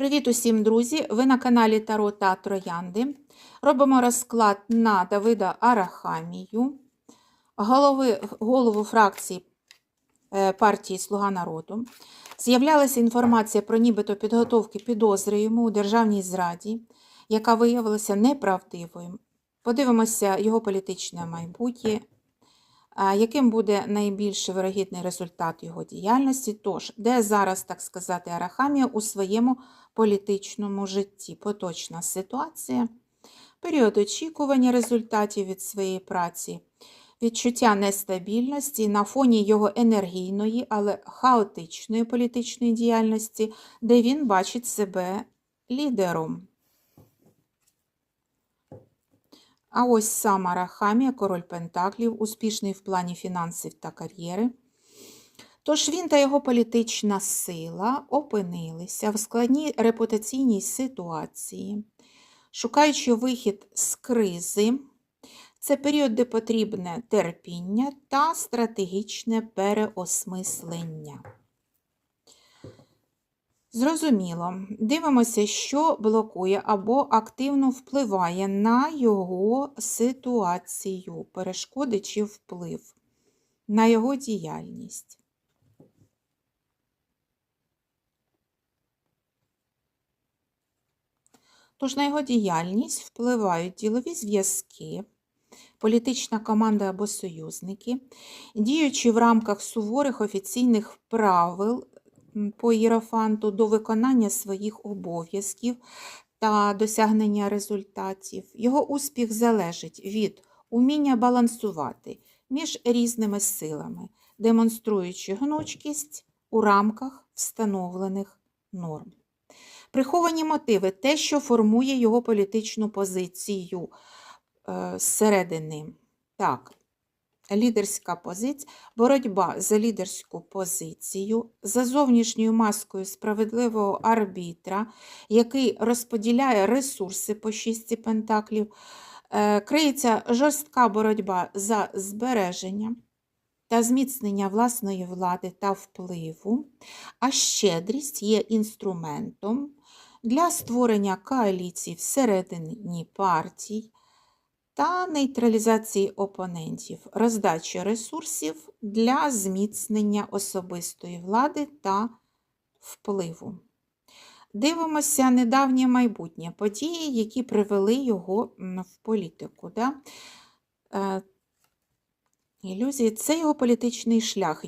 Привіт усім, друзі! Ви на каналі Таро та Троянди. Робимо розклад на Давида Арахамію, голови, голову фракції е, партії Слуга народу. З'являлася інформація про нібито підготовки підозри йому у державній зраді, яка виявилася неправдивою. Подивимося його політичне майбутнє, яким буде найбільш вирогідний результат його діяльності. Тож, де зараз, так сказати, Арахамія у своєму політичному житті? Поточна ситуація, період очікування результатів від своєї праці, відчуття нестабільності на фоні його енергійної, але хаотичної політичної діяльності, де він бачить себе лідером. А ось сам Арахамія, король Пентаклів, успішний в плані фінансів та кар'єри. Тож він та його політична сила опинилися в складній репутаційній ситуації, шукаючи вихід з кризи. Це період, де потрібне терпіння та стратегічне переосмислення. Зрозуміло, дивимося, що блокує або активно впливає на його ситуацію, перешкоди чи вплив, на його діяльність. Тож на його діяльність впливають ділові зв'язки, політична команда або союзники, діючи в рамках суворих офіційних правил по Єрофанту до виконання своїх обов'язків та досягнення результатів. Його успіх залежить від уміння балансувати між різними силами, демонструючи гнучкість у рамках встановлених норм. Приховані мотиви те, що формує його політичну позицію е, зсередини. Так, лідерська позиція, боротьба за лідерську позицію, за зовнішньою маскою справедливого арбітра, який розподіляє ресурси по шісті пентаклів, е, криється жорстка боротьба за збереження та зміцнення власної влади та впливу, а щедрість є інструментом для створення коаліцій всередині партій та нейтралізації опонентів, роздачі ресурсів для зміцнення особистої влади та впливу. Дивимося недавнє майбутнє події, які привели його в політику. Да? Е, Ілюзії це його політичний шлях,